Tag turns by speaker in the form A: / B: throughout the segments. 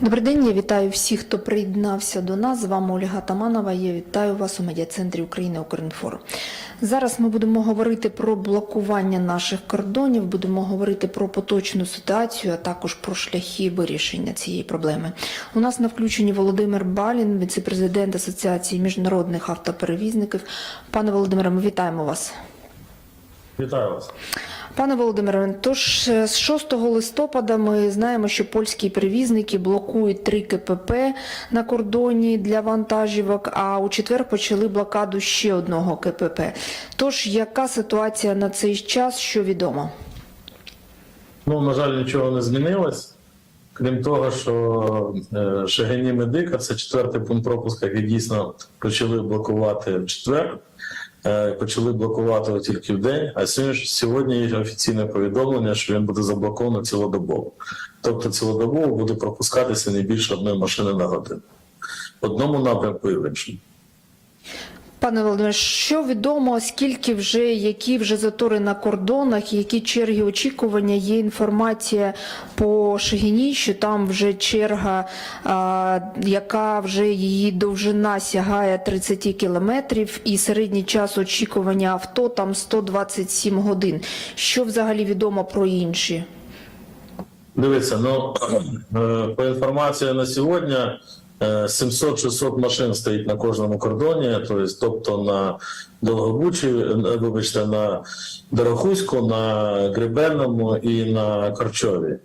A: Добрий день, я вітаю всіх, хто приєднався до нас. З вами Ольга Таманова. Я вітаю вас у медіа-центрі України Укрінформ. Зараз ми будемо говорити про блокування наших кордонів, будемо говорити про поточну ситуацію, а також про шляхи вирішення цієї проблеми. У нас на включенні Володимир Балін, віце-президент Асоціації міжнародних автоперевізників. Пане Володимире, ми вітаємо вас.
B: Вітаю вас.
A: Пане Володимире, тож е, з 6 листопада ми знаємо, що польські перевізники блокують три КПП на кордоні для вантажівок, а у четвер почали блокаду ще одного КПП. Тож яка ситуація на цей час, що відомо?
B: Ну, на жаль, нічого не змінилось. Крім того, що е, Шегені Медика, це четвертий пункт пропуска, який дійсно почали блокувати в четвер. Е, Почали блокувати тільки в день, а сьогодні, є офіційне повідомлення, що він буде заблоковано цілодобово. Тобто цілодобово буде пропускатися не більше одної машини на годину. В одному напрямку і в іншому.
A: Пане Володимире, що відомо, скільки вже, які вже затори на кордонах, які черги очікування? Є інформація по Шегіні, що там вже черга, а, яка вже її довжина сягає 30 кілометрів, і середній час очікування авто там 127 годин. Що взагалі відомо про інші?
B: Дивіться, ну е, по інформації на сьогодні 700-600 машин стоїть на кожному кордоні, тобто, на Довгобучі, е, вибачте, на Дорохуську, на Гребенному і на Корчові.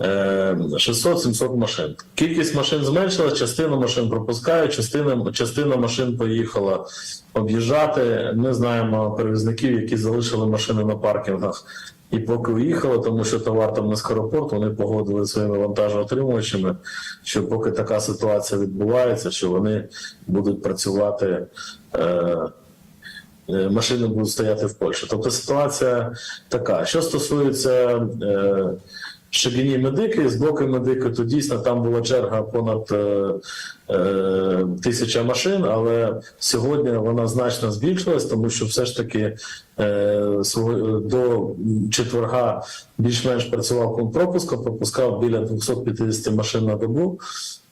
B: Е, 600-700 машин. Кількість машин зменшилась, частина машин пропускають, частина, частина машин поїхала об'їжджати. Ми знаємо перевізників, які залишили машини на паркінгах і поки уїхали, тому що товар там на скоропорт, вони погодили своїми вантажоотримувачами, що поки така ситуація відбувається, що вони будуть працювати. Е, е, Машини будуть стояти в Польщі. Тобто ситуація така. Що стосується е, Шагіні медики, з боку медики, то дійсно там була черга понад е, е, тисяча машин, але сьогодні вона значно збільшилась, тому що все ж таки до четверга більш-менш працював пункт пропуску, пропускав біля 250 машин на добу.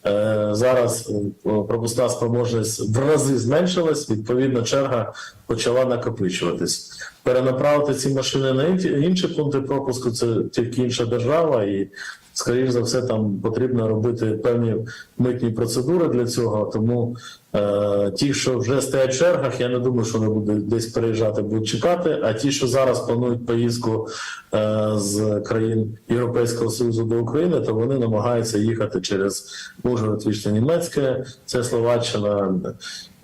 B: Е, Зараз е, пропускна спроможність в рази зменшилась, відповідно, черга почала накопичуватись. Перенаправити ці машини на інші пункти пропуску це тільки інша держава, і, скоріш за все, там потрібно робити певні митні процедури для цього. Тому е, ті, що вже стоять в чергах, я не думаю, що вони будуть десь переїжджати, будуть чекати. А ті, що зараз планують поїздку е, з країн Європейського Союзу до України, то вони намагаються їхати через Ужгород, Вічне Німецьке, це Словаччина,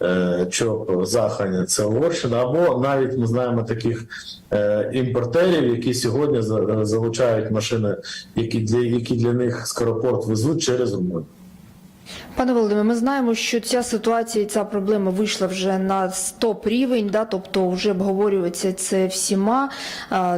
B: е, ЧОП, Захань, це Угорщина, або навіть ми знаємо таких е, імпортерів, які сьогодні залучають машини, які для, які для них скоропорт везуть через Румунію.
A: Пане Володимире, ми знаємо, що ця ситуація ця проблема вийшла вже на стоп рівень, да, тобто вже обговорюється це всіма.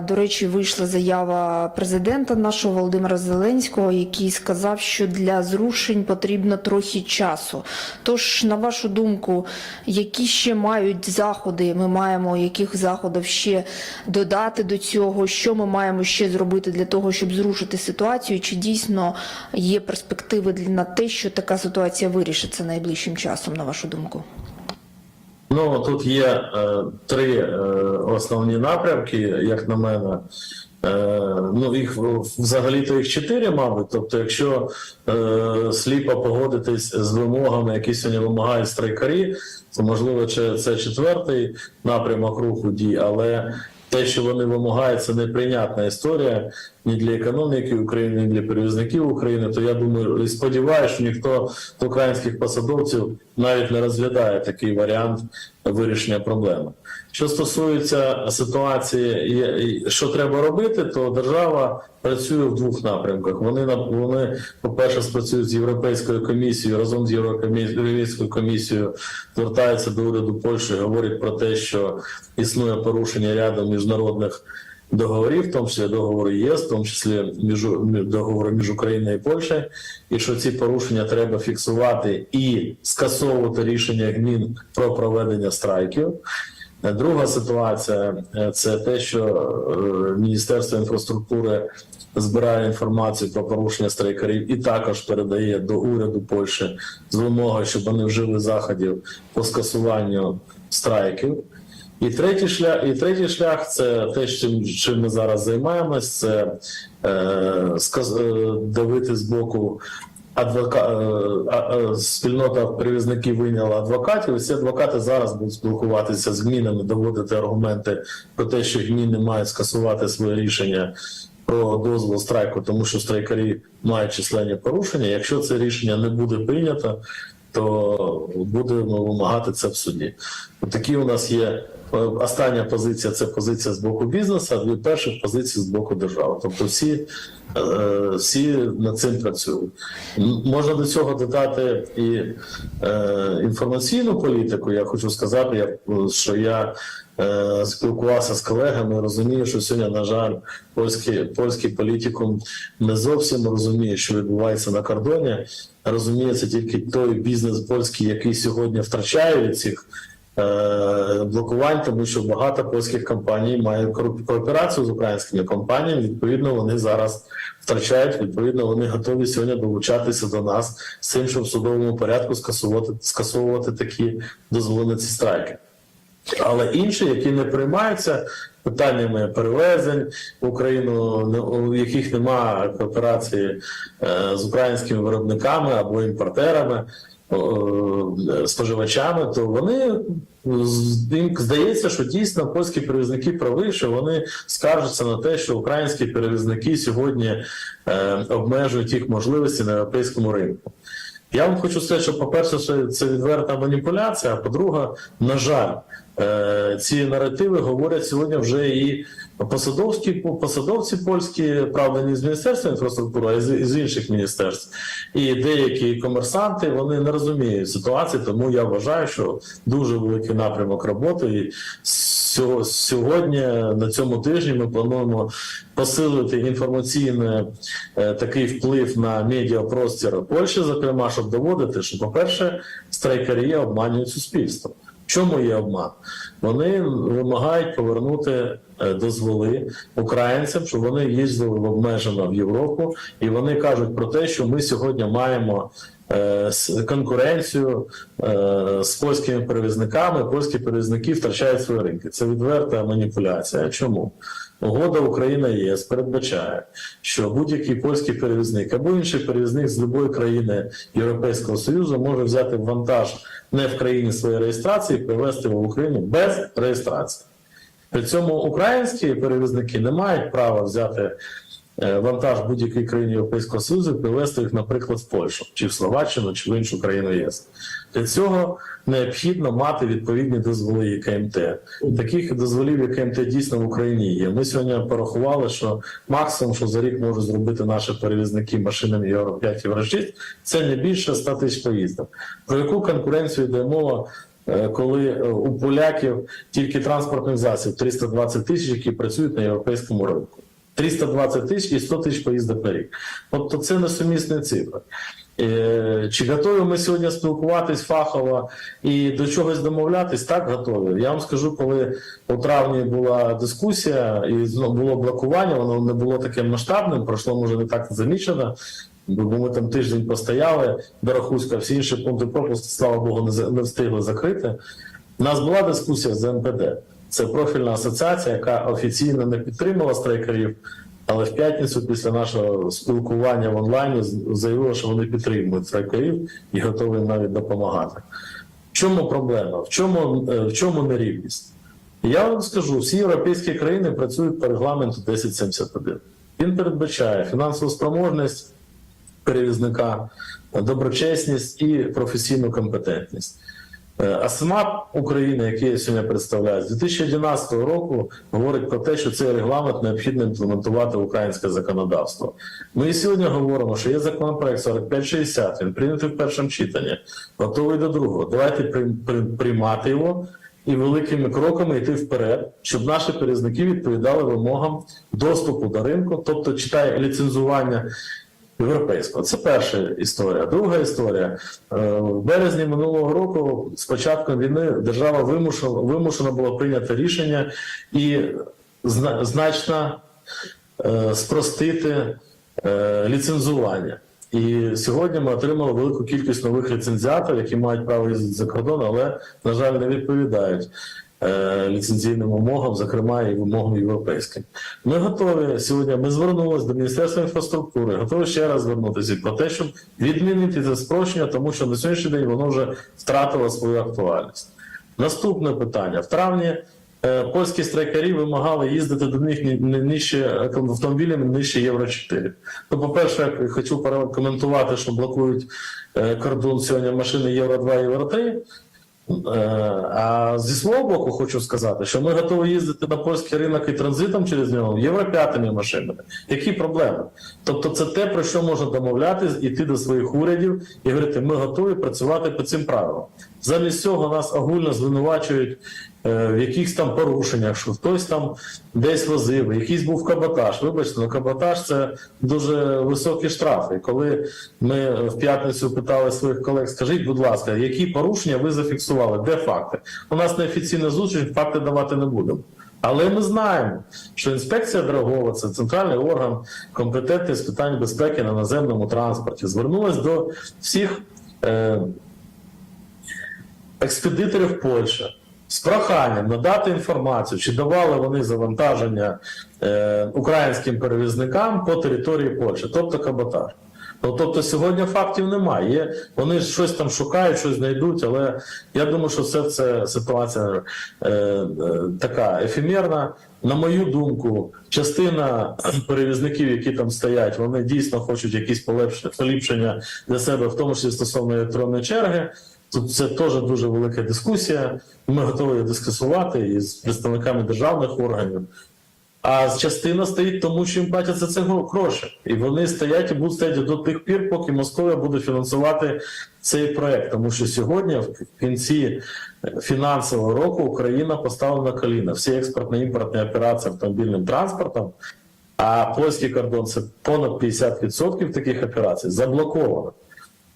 A: До речі, вийшла заява президента нашого Володимира Зеленського, який сказав, що для зрушень потрібно трохи часу. Тож, на вашу думку, які ще мають заходи? Ми маємо яких заходів ще додати до цього? Що ми маємо ще зробити для того, щоб зрушити ситуацію? Чи дійсно є перспективи на те, що така ситуація вирішиться найближчим часом, на вашу думку?
B: Ну тут є е, три е, основні напрямки, як на мене. Е, ну їх взагалі-то їх чотири, мабуть. Тобто, якщо е, сліпо погодитись з вимогами, які сьогодні вимагають страйкарі, то можливо це четвертий напрямок руху дій, але те, що вони вимагають, це неприйнятна історія ні для економіки України, ні для перевізників України. То я думаю і сподіваюся, що ніхто з українських посадовців навіть не розглядає такий варіант вирішення проблеми. Що стосується ситуації, що треба робити, то держава працює в двох напрямках. Вони вони, по-перше, спрацюють з Європейською комісією разом з Європейською комісією, звертаються до уряду Польщі, говорять про те, що існує порушення ряду міжнародних договорів, в тому числі договору ЄС, в тому числі між договору між Україною і Польщею, і що ці порушення треба фіксувати і скасовувати рішення ГМІН про проведення страйків. Друга ситуація е, це те, що е, Міністерство інфраструктури збирає інформацію про порушення страйкарів і також передає до уряду Польщі з вимогою, щоб вони вжили заходів по скасуванню страйків. І третій шлях, і третій шлях це те, чим, чим ми зараз займаємось, це е, сказ, е, давити з боку адвока, е, е, спільнота перевізників вийняла адвокатів. І адвокати зараз будуть спілкуватися з гмінами, доводити аргументи про те, що гміни мають скасувати своє рішення про дозвол страйку, тому що страйкарі мають численні порушення. Якщо це рішення не буде прийнято, то будемо вимагати це в суді. Такі у нас є. Е, Остання позиція це позиція з боку бізнесу, а дві перші позиції з боку держави. Тобто всі, е, всі над цим працюють. Можна до цього додати і е, інформаційну політику. Я хочу сказати, що я спілкувався з колегами, розумію, що сьогодні, на жаль, польський, польський політикум не зовсім розуміє, що відбувається на кордоні. Розуміє це тільки той бізнес польський, який сьогодні втрачає від цих блокувань, тому що багато польських компаній мають кооперацію з українськими компаніями. Відповідно, вони зараз втрачають. Відповідно, вони готові сьогодні долучатися до нас з тим, щоб в судовому порядку скасувати, скасовувати такі дозволи ці страйки. Але інші, які не приймаються питаннями перевезень в Україну, у яких немає кооперації е, з українськими виробниками або імпортерами, е, споживачами, то вони їм здається, що дійсно польські перевізники прави, що вони скаржаться на те, що українські перевізники сьогодні е, обмежують їх можливості на європейському ринку. Я вам хочу сказати, що, по-перше, це відверта маніпуляція, а по-друге, на жаль, е, ці наративи говорять сьогодні вже і посадовські посадовці польські, правда, не з Міністерства інфраструктури, а з, з інших міністерств. І деякі комерсанти вони не розуміють ситуації, тому я вважаю, що дуже великий напрямок роботи. І сьогодні на цьому тижні ми плануємо посилити інформаційний е, такий вплив на медіапростір Польщі, зокрема, щоб доводити, що, по-перше, страйкарі обманюють суспільство. Чому є обман? Вони вимагають повернути е, дозволи українцям, щоб вони їздили в обмежено в Європу, і вони кажуть про те, що ми сьогодні маємо конкуренцію е, з польськими перевізниками. Польські перевізники втрачають свої ринки. Це відверта маніпуляція. Чому? Угода Україна ЄС передбачає, що будь-який польський перевізник або інший перевізник з будь-якої країни Європейського Союзу може взяти вантаж не в країні своєї реєстрації і привезти в Україну без реєстрації. При цьому українські перевізники не мають права взяти е, вантаж будь-якій країні Європейського Союзу привезти їх, наприклад, в Польщу, чи в Словаччину, чи в іншу країну ЄС. Для цього необхідно мати відповідні дозволи ЄКМТ. Таких дозволів ЄКМТ дійсно в Україні є. Ми сьогодні порахували, що максимум, що за рік можуть зробити наші перевізники машинами Євро 5 Євро 6, це не більше 100 тисяч поїздок. Про яку конкуренцію йде мова? е, Коли е, у поляків тільки транспортних засіб 320 тисяч, які працюють на європейському ринку. 320 тисяч і 100 тисяч поїздок на рік. Тобто це несумісні цифри. Е, Чи готові ми сьогодні спілкуватись фахово і до чогось домовлятись? Так, готові. Я вам скажу, коли у травні була дискусія і було блокування, воно не було таким масштабним, пройшло може не так замічено. Бо ми там тиждень постояли, Дорохуська, всі інші пункти пропуску, слава Богу, не встигли закрити. У нас була дискусія з МПД. Це профільна асоціація, яка офіційно не підтримала страйкарів, але в п'ятницю після нашого спілкування в онлайні заявила, що вони підтримують страйкарів і готові навіть допомагати. В чому проблема? В чому, е, в чому нерівність? Я вам скажу, всі європейські країни працюють по регламенту 1071. Він передбачає фінансову спроможність перевізника, доброчесність і професійну компетентність. Е, А сама Україна, який я сьогодні представляю, з 2011 року говорить про те, що цей регламент необхідно імплементувати в українське законодавство. Ми і сьогодні говоримо, що є законопроект 4560, він прийнятий в першому читанні, готовий до другого. Давайте при- при- приймати його і великими кроками йти вперед, щоб наші перевізники відповідали вимогам доступу до ринку, тобто читає ліцензування європейського. Це перша історія. Друга історія. Е, В березні минулого року, з початком війни, держава вимушена, вимушена була прийняти рішення і значно е, спростити е, ліцензування. І сьогодні ми отримали велику кількість нових ліцензіатів, які мають право їздити за кордон, але, на жаль, не відповідають ліцензійним вимогам, зокрема і вимогам європейським. Ми готові сьогодні. Ми звернулися до Міністерства інфраструктури, готові ще раз звернутися про те, щоб відмінити це спрощення, тому що на сьогоднішній день воно вже втратило свою актуальність. Наступне питання. В травні е, польські страйкарі вимагали їздити до них нижче автомобілями нижче Євро 4. То, по-перше, я хочу прокоментувати, що блокують е, кордон сьогодні машини Євро 2 Євро 3. Е, А зі свого боку хочу сказати, що ми готові їздити на польський ринок і транзитом через нього європ'ятими машинами. Які проблеми? Тобто, це те, про що можна домовлятись, іти до своїх урядів і говорити, ми готові працювати по цим правилам. Замість цього нас огульно звинувачують в якихось там порушеннях, що хтось там десь возив, якийсь був каботаж. Вибачте, ну каботаж це дуже високі штрафи. Коли ми в п'ятницю питали своїх колег, скажіть, будь ласка, які порушення ви зафіксували? Де факти? У нас неофіційна зустріч, факти давати не будемо. Але ми знаємо, що інспекція дорогова це центральний орган компетентний з питань безпеки на наземному транспорті. Звернулась до всіх е, експедиторів Польщі з проханням надати інформацію, чи давали вони завантаження е, українським перевізникам по території Польщі, тобто каботаж. Ну, тобто сьогодні фактів немає. Вони щось там шукають, щось знайдуть, але я думаю, що все це ситуація е, е, така ефемерна. На мою думку, частина перевізників, які там стоять, вони дійсно хочуть якісь поліпшення для себе, в тому числі стосовно електронної черги. Тут це теж дуже велика дискусія. Ми готові дискусувати із представниками державних органів. А частина стоїть тому, що їм платять це гроші. І вони стоять і будуть стояти до тих пір, поки Московія буде фінансувати цей проект. Тому що сьогодні, в кінці е, фінансового року, Україна поставила на коліна всі експортно-імпортні операції автомобільним транспортом, а польський кордон це понад 50% таких операцій заблоковано.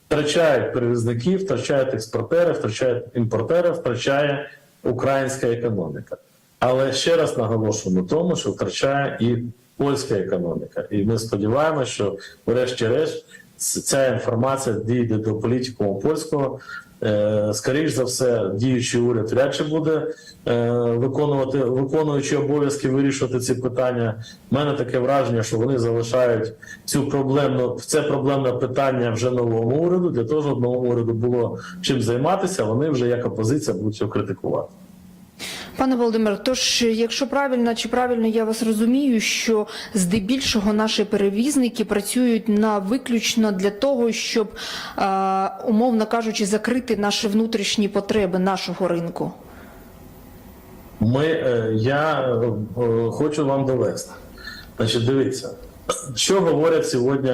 B: Втрачають перевізників, втрачають експортери, втрачають імпортери, втрачає українська економіка. Але ще раз наголошую на тому, що втрачає і польська економіка. І ми сподіваємося, що врешті-решт ця інформація дійде до політикуму польського. Е, Скоріш за все, діючий уряд вряд чи буде е, виконувати виконуючи обов'язки вирішувати ці питання. У мене таке враження, що вони залишають цю проблемну це проблемне питання вже новому уряду. Для того, щоб новому уряду було чим займатися, вони вже як опозиція будуть його критикувати.
A: Пане Володимире, тож, якщо правильно чи правильно я вас розумію, що здебільшого наші перевізники працюють на виключно для того, щоб, е, умовно кажучи, закрити наші внутрішні потреби нашого ринку.
B: Ми, е, я е, хочу вам довести. Значить, дивіться, що говорять сьогодні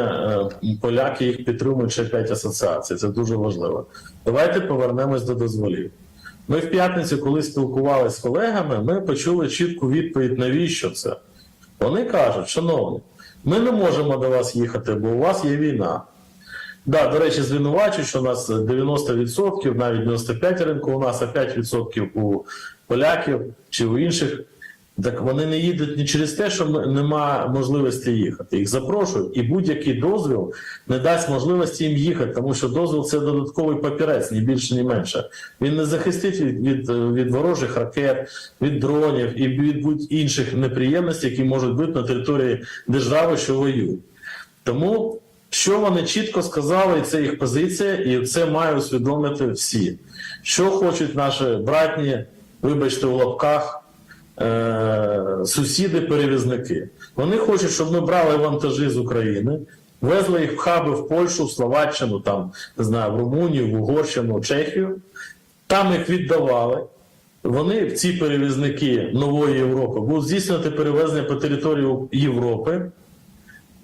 B: поляки, їх підтримують ще п'ять асоціацій. Це дуже важливо. Давайте повернемось до дозволів. Ми в п'ятницю, коли спілкувалися з колегами, ми почули чітку відповідь, навіщо це. Вони кажуть, шановні, ми не можемо до вас їхати, бо у вас є війна. Да, до речі, звинувачують, що у нас 90%, навіть 95% ринку у нас, а 5% у поляків чи у інших. Так вони не їдуть не через те, що нема можливості їхати. Їх запрошують, і будь-який дозвіл не дасть можливості їм їхати, тому що дозвіл це додатковий папірець, ні більше, ні менше. Він не захистить від, від, від ворожих ракет, від дронів і від будь-інших неприємностей, які можуть бути на території держави, що воюють. Тому що вони чітко сказали, і це їх позиція, і це мають усвідомити всі. Що хочуть наші братні, вибачте, в лапках, сусіди-перевізники. Вони хочуть, щоб ми брали вантажі з України, везли їх в хаби в Польщу, в Словаччину, там, не знаю, в Румунію, в Угорщину, в Чехію. Там їх віддавали. Вони, ці перевізники нової Європи, будуть здійснювати перевезення по території Європи.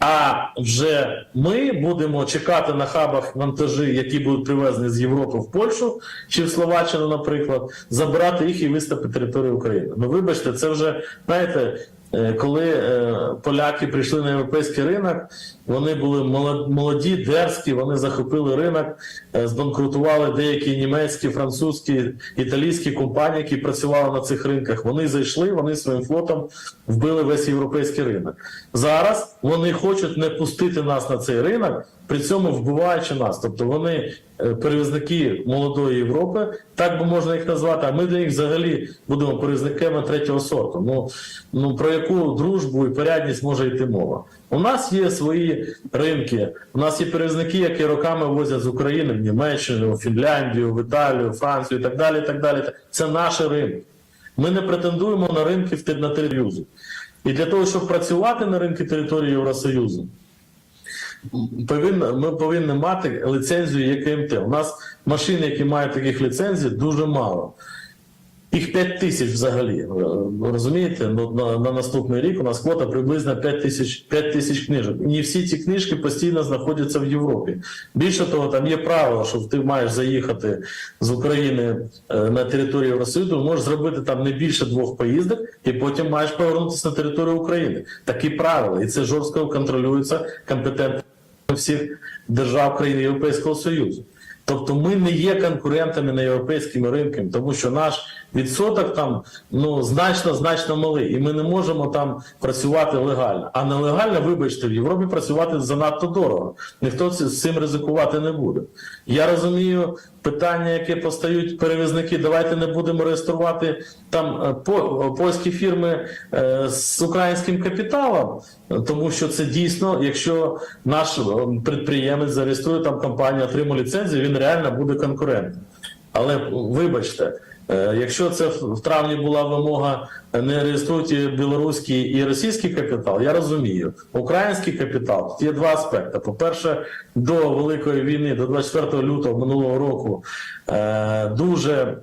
B: А вже ми будемо чекати на хабах вантажі, які будуть привезені з Європи в Польщу чи в Словаччину, наприклад, забирати їх і виставити територію України. Ну, вибачте, це вже знаєте, коли е, поляки прийшли на європейський ринок, вони були молод- молоді, дерзкі, вони захопили ринок, е, збанкрутували деякі німецькі, французькі, італійські компанії, які працювали на цих ринках. Вони зайшли, вони своїм флотом вбили весь європейський ринок. Зараз вони хочуть не пустити нас на цей ринок, при цьому вбиваючи нас. Тобто вони е, перевізники молодої Європи, так би можна їх назвати. А ми для них взагалі будемо перевізниками третього сорту. Ну ну про яку дружбу і порядність може йти мова? У нас є свої ринки. У нас є перевізники, які роками возять з України в Німеччину, в Фінляндію, в Італію, Францію і так далі. Так далі. Це наші ринки. Ми не претендуємо на ринки на територію. І для того, щоб працювати на ринку території Євросоюзу, повинна, ми повинні мати ліцензію ЄКМТ. У нас машин, які мають таких ліцензій, дуже мало. Їх 5 тисяч взагалі. Розумієте, ну, на, на наступний рік у нас квота приблизно 5 тисяч 5 тисяч книжок. І не всі ці книжки постійно знаходяться в Європі. Більше того, там є правило, що ти маєш заїхати з України е, на територію Євросоюзу, можеш зробити там не більше двох поїздок, і потім маєш повернутися на територію України. Такі правила, і це жорстко контролюється компетентно всіх держав країн Європейського Союзу. Тобто ми не є конкурентами на європейськими ринками, тому що наш відсоток там ну значно значно малий, і ми не можемо там працювати легально. А нелегально, вибачте, в Європі працювати занадто дорого. Ніхто з цим ризикувати не буде. Я розумію питання, яке постають перевізники. Давайте не будемо реєструвати там е, по, польські фірми е, з українським капіталом, тому що це дійсно, якщо наш е, підприємець зареєструє там компанію, отримує ліцензію, він реально буде конкурентом. Але вибачте, якщо це в травні була вимога е, не реєструйте білоруський і російський капітал, я розумію. Український капітал є два аспекти. По-перше, до Великої війни, до 24 лютого минулого року, е, дуже е,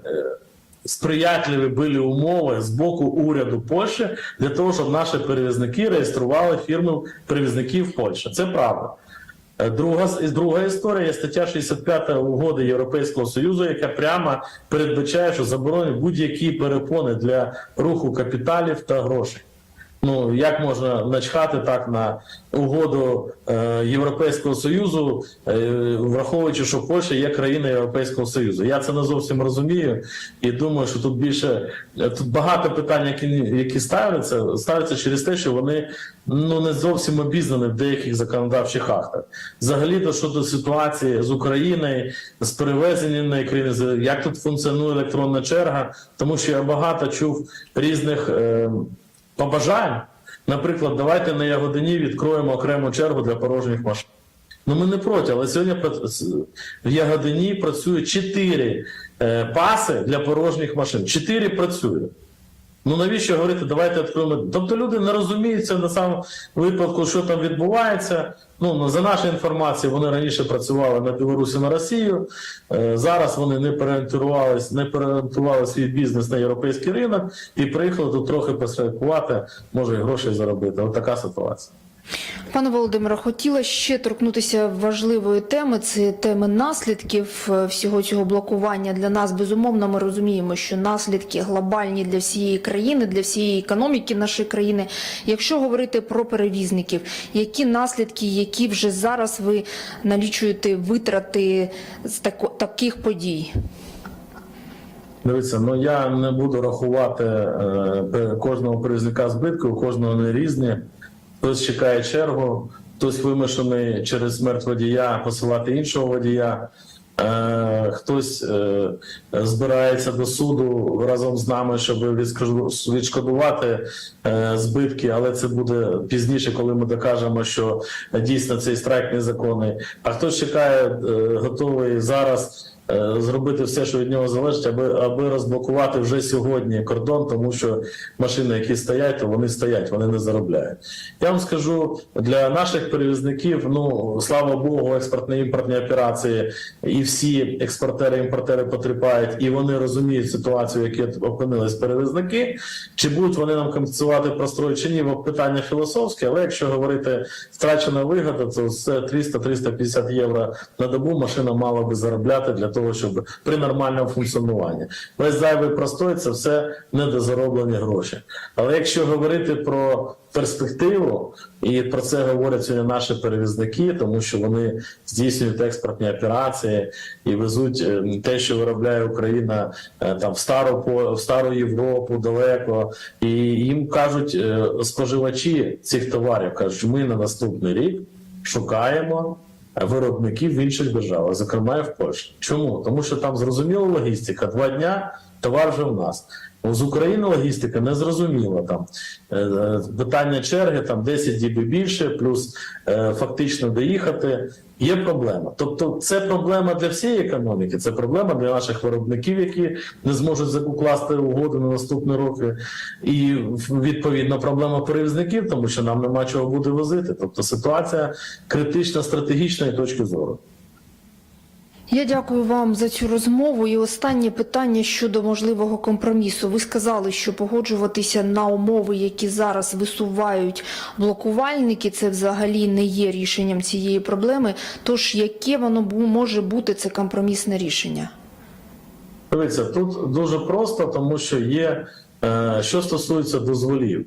B: сприятливі були умови з боку уряду Польщі для того, щоб наші перевізники реєстрували фірми перевізників Польщі. Це правда. Е, Друга, друга історія є стаття 65 угоди Європейського Союзу, яка прямо передбачає, що заборонить будь-які перепони для руху капіталів та грошей. Ну як можна начхати так на угоду е, Європейського Союзу, е, враховуючи, що Польща є країна Європейського Союзу. Я це не зовсім розумію і думаю, що тут більше е, тут багато питань, які які ставляться, ставляться через те, що вони ну не зовсім обізнані в деяких законодавчих актах. Взагалі, то щодо ситуації з Україною, з перевезенням на країни, як тут функціонує електронна черга, тому що я багато чув різних. Е, побажань. Наприклад, давайте на Ягодині відкроємо окрему чергу для порожніх машин. Ну ми не проти, але сьогодні в Ягодині працює 4 е, паси для порожніх машин. 4 працює. Ну навіщо говорити, давайте відкриємо. Тобто люди не розуміються на самому випадку, що там відбувається. Ну ну, за нашою інформацією, вони раніше працювали на Білорусі на Росію. Е, Зараз вони не переорієнтувались, не переорієнтували свій бізнес на європейський ринок і приїхали тут трохи посередкувати, може і гроші заробити. От така ситуація.
A: Пане Володимире, хотіла ще торкнутися важливої теми. Це теми наслідків е, всього цього блокування для нас. Безумовно, ми розуміємо, що наслідки глобальні для всієї країни, для всієї економіки нашої країни. Якщо говорити про перевізників, які наслідки, які вже зараз ви налічуєте витрати з таких подій?
B: Дивіться, ну я не буду рахувати е, кожного перевізника збитку, у кожного не різні. Хтось чекає чергу, хтось вимушений через смерть водія посилати іншого водія. Е, хтось е, збирається до суду разом з нами, щоб відшкодувати е, збитки, але це буде пізніше, коли ми докажемо, що дійсно цей страйк незаконний. А хтось чекає, готовий зараз зробити все, що від нього залежить, аби, аби розблокувати вже сьогодні кордон, тому що машини, які стоять, то вони стоять, вони не заробляють. Я вам скажу для наших перевізників, ну слава Богу, експортно-імпортні операції і всі експортери імпортери потерпають, і вони розуміють ситуацію, в якій опинились перевізники. Чи будуть вони нам компенсувати прострой чи ні, бо питання філософське, але якщо говорити втрачена вигода, то це 300-350 євро на добу машина мала би заробляти для того, щоб при нормальному функціонуванні. Весь зайвий простой це все недозароблені гроші. Але якщо говорити про перспективу, і про це говорять сьогодні наші перевізники, тому що вони здійснюють експортні операції і везуть е, те, що виробляє Україна е, там в стару в стару Європу далеко, і їм кажуть е, споживачі цих товарів, кажуть, що ми на наступний рік шукаємо. Виробників в інших державах, зокрема і в Польщі. Чому? Тому що там зрозуміла логістика. Два дня товар вже в нас. З України логістика не зрозуміла. Там е, е, питання черги, там 10 діб і більше, плюс е, фактично доїхати. Є проблема. Тобто, це проблема для всієї економіки, це проблема для наших виробників, які не зможуть укласти угоду на наступні роки. І відповідно проблема перевізників, тому що нам нема чого буде возити. Тобто ситуація критична стратегічної точки зору.
A: Я дякую вам за цю розмову. І останнє питання щодо можливого компромісу. Ви сказали, що погоджуватися на умови, які зараз висувають блокувальники, це взагалі не є рішенням цієї проблеми. Тож яке воно може бути це компромісне рішення?
B: Дивіться, тут дуже просто, тому що є е, що стосується дозволів.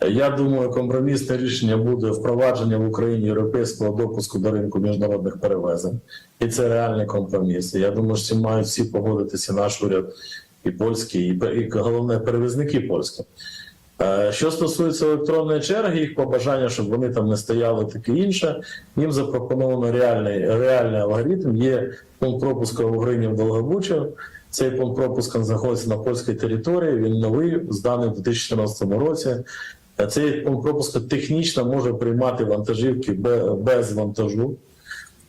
B: Я думаю, компромісне рішення буде впровадження в Україні європейського допуску до ринку міжнародних перевезень, і це реальний компроміс. Я думаю, що мають всі погодитися наш уряд і польський, і, і головне перевізники польські. Е, Що стосується електронної черги, їх побажання, щоб вони там не стояли, таке інше. Їм запропоновано реальний, реальний алгоритм. Є пункт пропуску у Гринів Долгобучів. Цей пункт пропуску знаходиться на польській території. Він новий, зданий у 2014 році. Цей пункт пропуску технічно може приймати вантажівки без вантажу.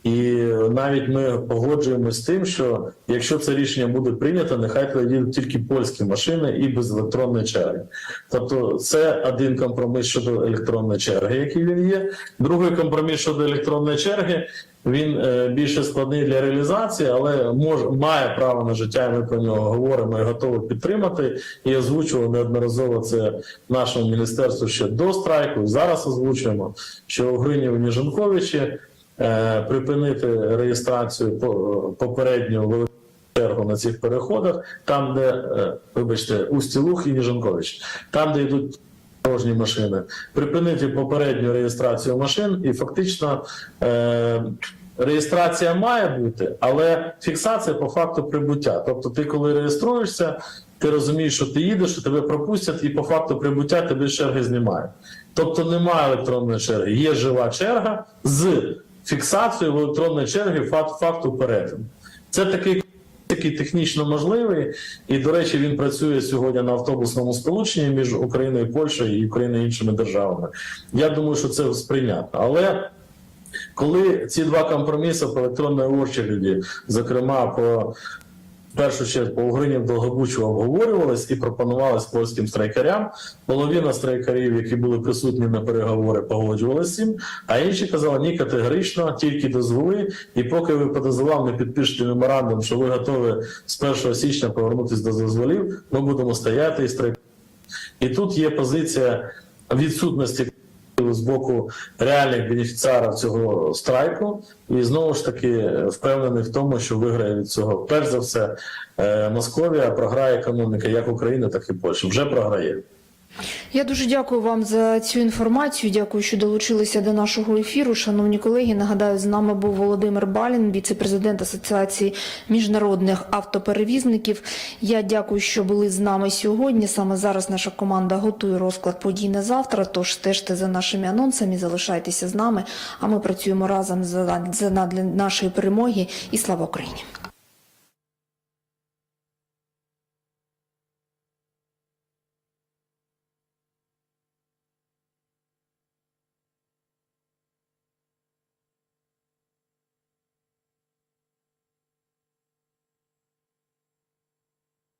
B: І навіть ми погоджуємося з тим, що якщо це рішення буде прийнято, нехай туди тільки польські машини і без електронної черги. Тобто, це один компроміс щодо електронної черги, який він є. Другий компроміс щодо електронної черги. Він е, більше складний для реалізації, але може має право на життя. Ми про нього говоримо і готові підтримати. І озвучували неодноразово це нашому міністерству ще до страйку. Зараз озвучуємо, що у Гринів Ніженковичі припинити реєстрацію по- попередню чергу на цих переходах, там, де, е, вибачте, Устілух і Ніженкович, там, де йдуть дорожні машини, припинити попередню реєстрацію машин, і фактично е, реєстрація має бути, але фіксація по факту прибуття. Тобто, ти коли реєструєшся, ти розумієш, що ти їдеш, що тебе пропустять, і по факту прибуття тебе черги знімають. Тобто немає електронної черги, є жива черга з фіксацією в електронної черги факту перетину. Це такий який технічно можливий, і до речі, він працює сьогодні на автобусному сполученні між Україною і Польщею і Україною і іншими державами. Я думаю, що це сприйнятно. Але коли ці два компроміси по електронної очереді, зокрема в першу чергу Угринів Долгобучу обговорювались і пропонувались польським страйкарям. Половина страйкарів, які були присутні на переговори, погоджувалися цим, а інші казали, ні, категорично, тільки дозволи. І поки ви по дозволам не підпишете меморандум, що ви готові з 1 січня повернутися до дозволів, ми будемо стояти і страйкувати. І тут є позиція відсутності з боку реальних бенефіціарів цього страйку, і знову ж таки впевнений в тому, що виграє від цього перш за все е, Московія, програє економіка як України, так і Польща. Вже програє.
A: Я дуже дякую вам за цю інформацію. Дякую, що долучилися до нашого ефіру. Шановні колеги, нагадаю, з нами був Володимир Балін, віце-президент Асоціації міжнародних автоперевізників. Я дякую, що були з нами сьогодні. Саме зараз наша команда готує розклад подій на завтра. Тож стежте за нашими анонсами, залишайтеся з нами. А ми працюємо разом за, нашої перемоги. І слава Україні!